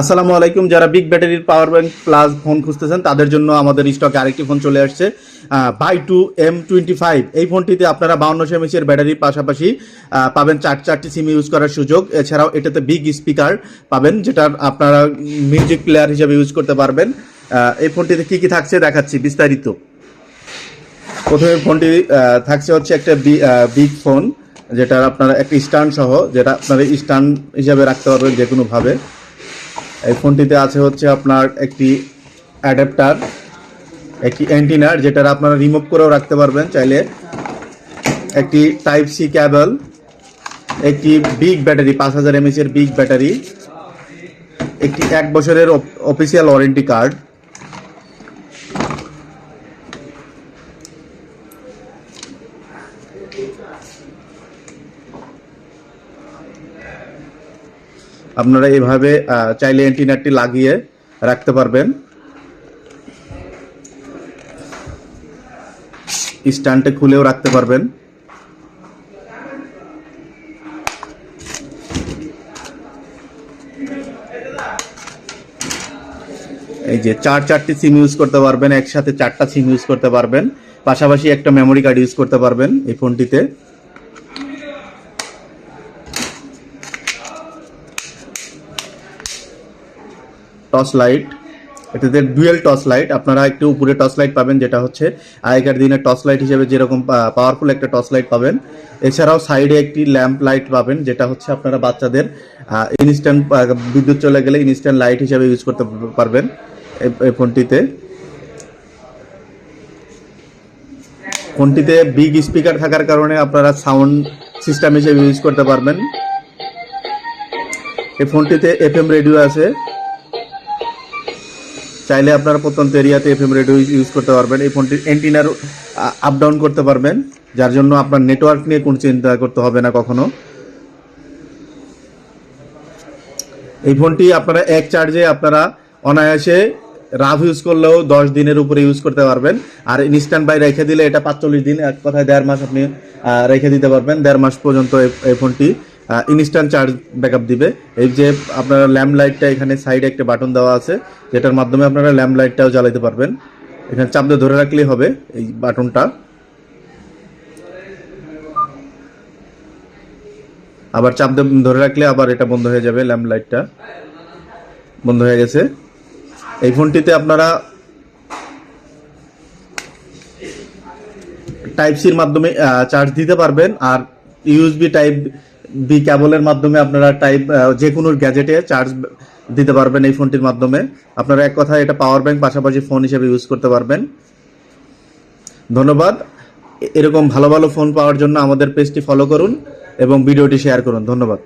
আসসালামু আলাইকুম। যারা বিগ ব্যাটারির পাওয়ার ব্যাংক প্লাস ফোন খুঁজতেছেন, তাদের জন্য আমাদের স্টকে আরেকটি ফোন চলে আসছে বাই টু এম টোয়েন্টি ফাইভ এই ফোনটিতে আপনারা বাউন্নশো এমএসের ব্যাটারির পাশাপাশি পাবেন চার, চারটি সিম ইউজ করার সুযোগ। এছাড়াও এটাতে বিগ স্পিকার পাবেন, যেটা আপনারা মিউজিক প্লেয়ার হিসেবে ইউজ করতে পারবেন। এই ফোনটিতে কি কি থাকছে দেখাচ্ছি বিস্তারিত। প্রথমে ফোনটি থাকছে হচ্ছে একটা বিগ ফোন যেটা আপনারা একটা স্ট্যান্ড সহ, যেটা আপনারা স্ট্যান্ড হিসাবে রাখতে পারবেন যে কোনোভাবে এই ফোনটিতে আছে হচ্ছে আপনার একটি অ্যাডাপ্টার, একটি অ্যান্টিনার যেটার আপনারা রিমুভ করেও রাখতে পারবেন চাইলে। একটি টাইপ সি ক্যাবল, একটি বিগ ব্যাটারি, পাঁচ হাজার এমএচ এর বিগ ব্যাটারি, একটি এক বছরের অফিসিয়াল ওয়ারেন্টি কার্ড আপনারা এইভাবে চাইলে অ্যান্টিনারটি লাগিয়ে রাখতে পারবেন। স্ট্যান্ডে খুলেও রাখতে পারবেন। এই যে চার চারটি সিম ইউজ করতে পারবেন, একসাথে চারটা সিম ইউজ করতে পারবেন। পাশাপাশি একটা মেমোরি কার্ড ইউজ করতে পারবেন এই ফোনটিতে। টর্চ লাইট এটাতে ডুয়েল টর্চ লাইট। আপনারা একটু উপরে টর্চ লাইট পাবেন, যেটা হচ্ছে আগেকার দিনে টর্চ লাইট হিসেবে যেরকম পাওয়ারফুল একটা টর্চ লাইট পাবেন। এছাড়াও সাইডে একটি ল্যাম্প লাইট পাবেন, যেটা হচ্ছে আপনারা বাচ্চাদের ইনস্ট্যান্ট বিদ্যুৎ চলে গেলে ইনস্ট্যান্ট লাইট হিসেবে ইউজ করতে পারবেন এই- ফোনটিতে। ফোনটিতে বিগ স্পিকার থাকার কারণে আপনারা সাউন্ড সিস্টেম হিসেবে ইউজ করতে পারবেন। এই ফোনটিতে এফএম রেডিও আছে। চাইলে আপনারা প্রত্যন্ত এরিয়াতে এফএম রেডিও ইউজ করতে পারবেন। এই ফোনটির অ্যান্টিনার আপ ডাউন করতে পারবেন। যার জন্য আপনার নেটওয়ার্ক নিয়ে কোনো চিন্তা করতে হবে না কখনো। এই ফোনটি আপনারা এক চার্জে আপনারা অনায়াসে রাফ ইউজ করলেও দশ দিনের উপরে ইউজ করতে পারবেন। আর ইনস্ট্যান্ট বাই রেখে দিলে এটা পাঁচচল্লিশ দিন, এক কথায় দেড় মাস আপনি রেখে দিতে পারবেন। দেড় মাস পর্যন্ত এই ফোনটি ইনস্ট্যান্ট চার্জ ব্যাকআপ দিবে। এই যে আপনার ল্যাম্প লাইটটা এখানে সাইডে একটা বাটন দেওয়া আছে, যেটার মাধ্যমে আপনারা ল্যাম্প লাইটটাও জ্বালাতে পারবেন। এখানে চাপ দিয়ে ধরে রাখলেই হবে এই বাটনটা আবার চাপ দিয়ে ধরে রাখলে আবার এটা বন্ধ হয়ে যাবে ল্যাম্প লাইটটা বন্ধ হয়ে গেছে। এই ফোনটিতে আপনারা টাইপ সির মাধ্যমে চার্জ দিতে পারবেন, আর ইউএসবি টাইপ বি ক্যাবলের মাধ্যমে আপনারা টাইপ যে কোনো গ্যাজেটে চার্জ দিতে পারবেন এই ফোনটির মাধ্যমে। আপনারা এক কথা এটা পাওয়ার ব্যাংক পাশাপাশি ফোন হিসেবে ইউজ করতে পারবেন। ধন্যবাদ। এরকম ভালো ভালো ফোন পাওয়ার জন্য আমাদের পেজটি ফলো করুন এবং ভিডিওটি শেয়ার করুন। ধন্যবাদ।